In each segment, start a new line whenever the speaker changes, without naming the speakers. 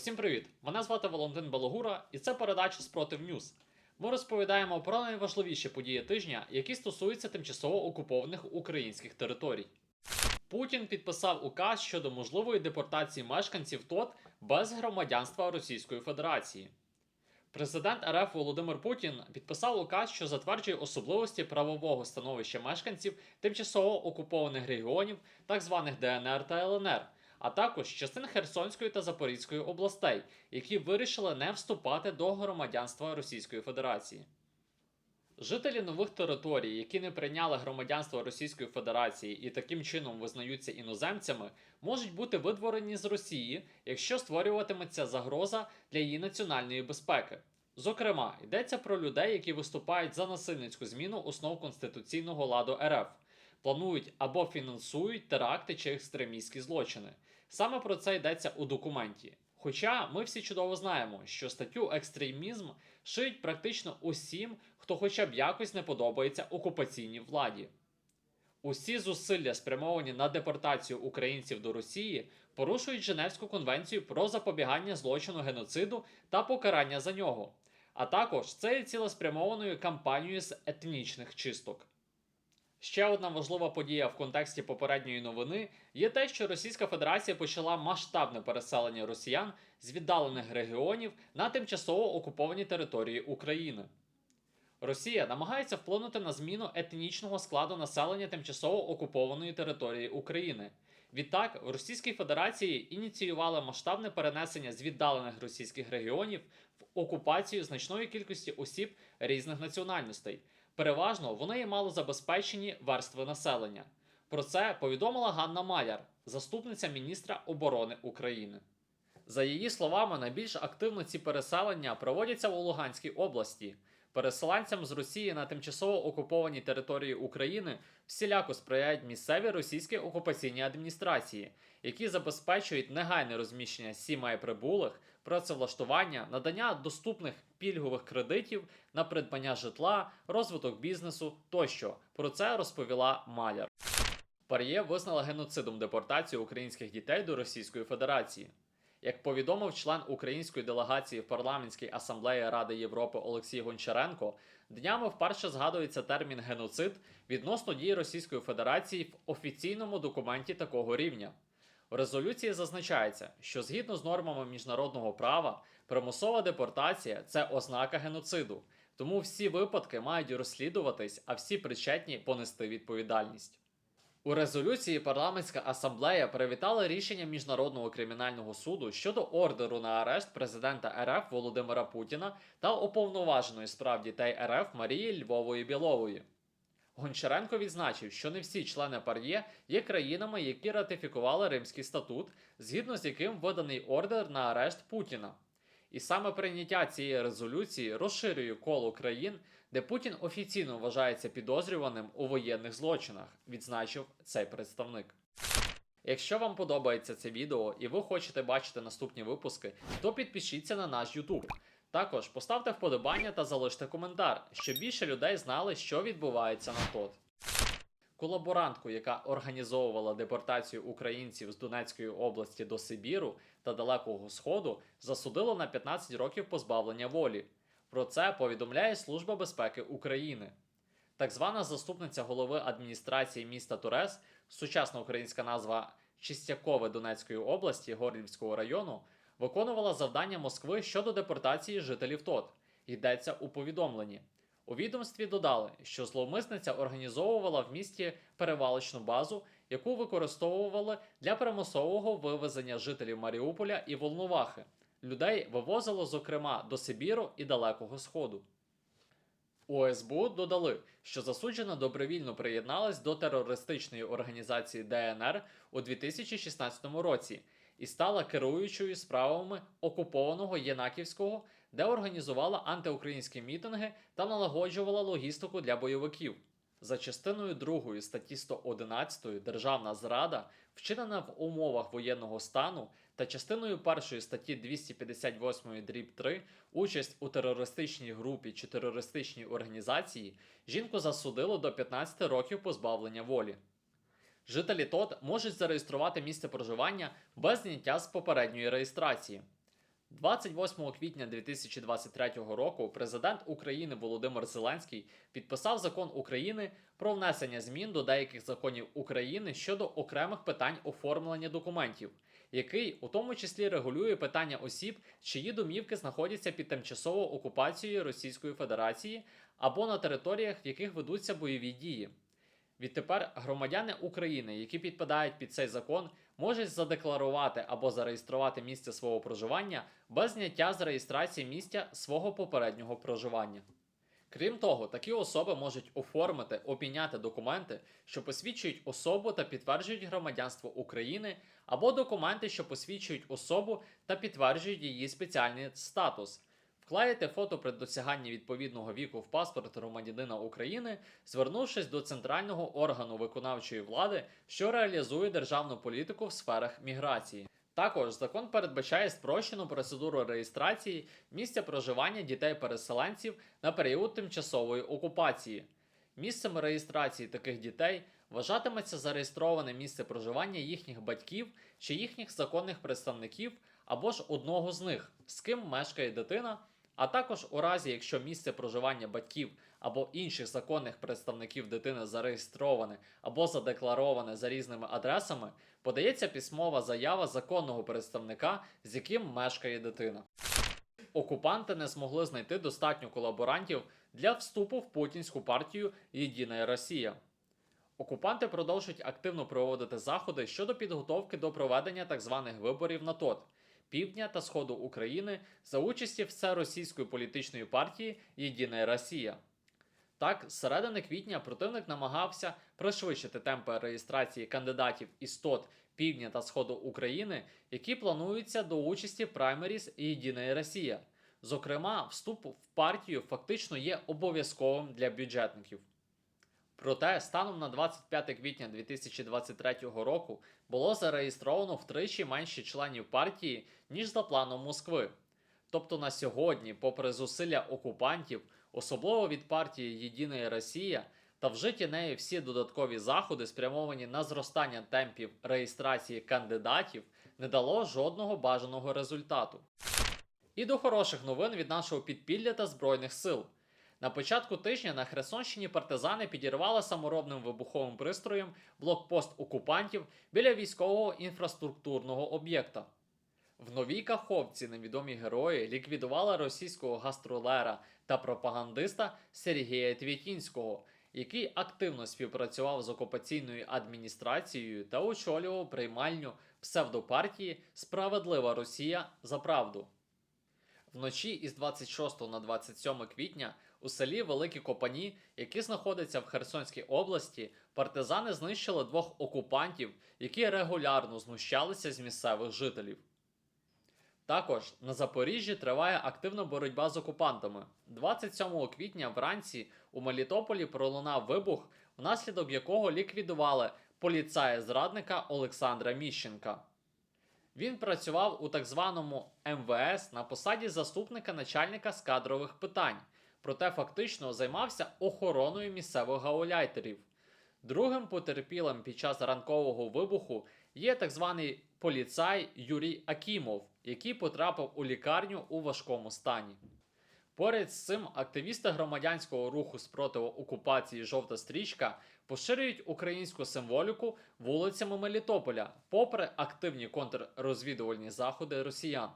Усім привіт! Мене звати Валентин Балогура, і це передача Спротив Ньюз. Ми розповідаємо про найважливіші події тижня, які стосуються тимчасово окупованих українських територій. Путін підписав указ щодо можливої депортації мешканців ТОТ без громадянства Російської Федерації. Президент РФ Володимир Путін підписав указ, що затверджує особливості правового становища мешканців тимчасово окупованих регіонів, так званих ДНР та ЛНР, а також частин Херсонської та Запорізької областей, які вирішили не вступати до громадянства Російської Федерації. Жителі нових територій, які не прийняли громадянство Російської Федерації і таким чином визнаються іноземцями, можуть бути видворені з Росії, якщо створюватиметься загроза для її національної безпеки. Зокрема, йдеться про людей, які виступають за насильницьку зміну основ конституційного ладу РФ, планують або фінансують теракти чи екстремістські злочини. Саме про це йдеться у документі. Хоча ми всі чудово знаємо, що статтю екстремізм шиють практично усім, хто хоча б якось не подобається окупаційній владі. Усі зусилля, спрямовані на депортацію українців до Росії, порушують Женевську конвенцію про запобігання злочину геноциду та покарання за нього, а також це є цілеспрямованою кампанією з етнічних чисток. Ще одна важлива подія в контексті попередньої новини є те, що Російська Федерація почала масштабне переселення росіян з віддалених регіонів на тимчасово окуповані території України. Росія намагається вплинути на зміну етнічного складу населення тимчасово окупованої території України. Відтак, в Російській Федерації ініціювали масштабне перенесення з віддалених російських регіонів в окупацію значної кількості осіб різних національностей. Переважно вони є малозабезпечені верстви населення. Про це повідомила Ганна Маляр, заступниця міністра оборони України. За її словами, найбільш активно ці переселення проводяться у Луганській області. Переселенцям з Росії на тимчасово окупованій території України всіляко сприяють місцеві російські окупаційні адміністрації, які забезпечують негайне розміщення сімей прибулих, працевлаштування, надання доступних пільгових кредитів на придбання житла, розвиток бізнесу тощо. Про це розповіла Маляр. Пар'є визнала геноцидом депортацію українських дітей до Російської Федерації. Як повідомив член української делегації в парламентській асамблеї Ради Європи Олексій Гончаренко, днями вперше згадується термін геноцид відносно дій Російської Федерації в офіційному документі такого рівня. У резолюції зазначається, що згідно з нормами міжнародного права, примусова депортація це ознака геноциду, тому всі випадки мають розслідуватись, а всі причетні понести відповідальність. У резолюції парламентська асамблея привітала рішення Міжнародного кримінального суду щодо ордеру на арешт президента РФ Володимира Путіна та уповноваженої справ дітей РФ Марії Львової Білової. Гончаренко відзначив, що не всі члени пар'є є країнами, які ратифікували Римський статут, згідно з яким виданий ордер на арешт Путіна. І саме прийняття цієї резолюції розширює коло країн, де Путін офіційно вважається підозрюваним у воєнних злочинах, відзначив цей представник. Якщо вам подобається це відео і ви хочете бачити наступні випуски, то підпишіться на наш YouTube. Також поставте вподобання та залиште коментар, щоб більше людей знали, що відбувається на ТОТ. Колаборантку, яка організовувала депортацію українців з Донецької області до Сибіру та Далекого Сходу, засудило на 15 років позбавлення волі. Про це повідомляє Служба безпеки України. Так звана заступниця голови адміністрації міста Турес, сучасна українська назва Чистякове Донецької області Горлівського району, виконувала завдання Москви щодо депортації жителів ТОТ. Йдеться у повідомленні. У відомстві додали, що зловмисниця організовувала в місті перевалочну базу, яку використовували для примусового вивезення жителів Маріуполя і Волновахи. Людей вивозило, зокрема, до Сибіру і Далекого Сходу. У СБУ додали, що засуджена добровільно приєдналась до терористичної організації ДНР у 2016 році і стала керуючою справами окупованого Єнаківського, де організувала антиукраїнські мітинги та налагоджувала логістику для бойовиків. За частиною 2 статті 111 Державна зрада, вчинена в умовах воєнного стану, та частиною 1 статті 258 дріб 3 участь у терористичній групі чи терористичній організації жінку засудило до 15 років позбавлення волі. Жителі ТОТ можуть зареєструвати місце проживання без зняття з попередньої реєстрації. 28 квітня 2023 року президент України Володимир Зеленський підписав закон України про внесення змін до деяких законів України щодо окремих питань оформлення документів, який у тому числі регулює питання осіб, чиї домівки знаходяться під тимчасовою окупацією Російської Федерації або на територіях, в яких ведуться бойові дії. Відтепер громадяни України, які підпадають під цей закон, можуть задекларувати або зареєструвати місце свого проживання без зняття з реєстрації місця свого попереднього проживання. Крім того, такі особи можуть оформити, обміняти документи, що посвідчують особу та підтверджують громадянство України, або документи, що посвідчують особу та підтверджують її спеціальний статус. Вклеїти фото при досяганні відповідного віку в паспорт громадянина України, звернувшись до центрального органу виконавчої влади, що реалізує державну політику в сферах міграції. Також закон передбачає спрощену процедуру реєстрації місця проживання дітей-переселенців на період тимчасової окупації. Місцем реєстрації таких дітей вважатиметься зареєстроване місце проживання їхніх батьків чи їхніх законних представників або ж одного з них, з ким мешкає дитина, а також у разі, якщо місце проживання батьків або інших законних представників дитини зареєстроване або задеклароване за різними адресами, подається письмова заява законного представника, з яким мешкає дитина. Окупанти не змогли знайти достатньо колаборантів для вступу в путінську партію Єдина Росія. Окупанти продовжують активно проводити заходи щодо підготовки до проведення так званих виборів на ТОТ півдня та сходу України за участі всеросійської політичної партії Єдина Росія. Так, з середини квітня противник намагався пришвидшити темпи реєстрації кандидатів із ТОТ півдня та сходу України, які плануються до участі праймеріс Єдина Росія. Зокрема, вступ в партію фактично є обов'язковим для бюджетників. Проте, станом на 25 квітня 2023 року було зареєстровано втричі менше членів партії, ніж за планом Москви. Тобто на сьогодні, попри зусилля окупантів, особливо від партії Єдина Росія, та вжиті нею всі додаткові заходи, спрямовані на зростання темпів реєстрації кандидатів, не дало жодного бажаного результату. І до хороших новин від нашого підпілля та збройних сил. На початку тижня на Херсонщині партизани підірвали саморобним вибуховим пристроєм блокпост окупантів біля військового інфраструктурного об'єкта. В новій Каховці невідомі герої ліквідували російського гастролера та пропагандиста Сергія Твітінського, який активно співпрацював з окупаційною адміністрацією та очолював приймальню псевдопартії Справедлива Росія за правду. Вночі із 26 на 27 квітня у селі Великі Копані, які знаходяться в Херсонській області, партизани знищили двох окупантів, які регулярно знущалися з місцевих жителів. Також на Запоріжжі триває активна боротьба з окупантами. 27 квітня вранці у Мелітополі пролунав вибух, внаслідок якого ліквідували поліцая зрадника Олександра Міщенка. Він працював у так званому МВС на посаді заступника начальника з кадрових питань, проте фактично займався охороною місцевих гауляйтерів. Другим потерпілим під час ранкового вибуху є так званий поліцай Юрій Акімов, який потрапив у лікарню у важкому стані. Поряд з цим активісти громадянського руху спротиву окупації Жовта стрічка поширюють українську символіку вулицями Мелітополя, попри активні контррозвідувальні заходи росіян.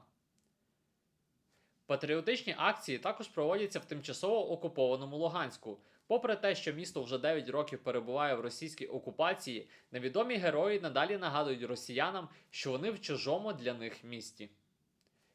Патріотичні акції також проводяться в тимчасово окупованому Луганську. Попри те, що місто вже 9 років перебуває в російській окупації, невідомі герої надалі нагадують росіянам, що вони в чужому для них місті.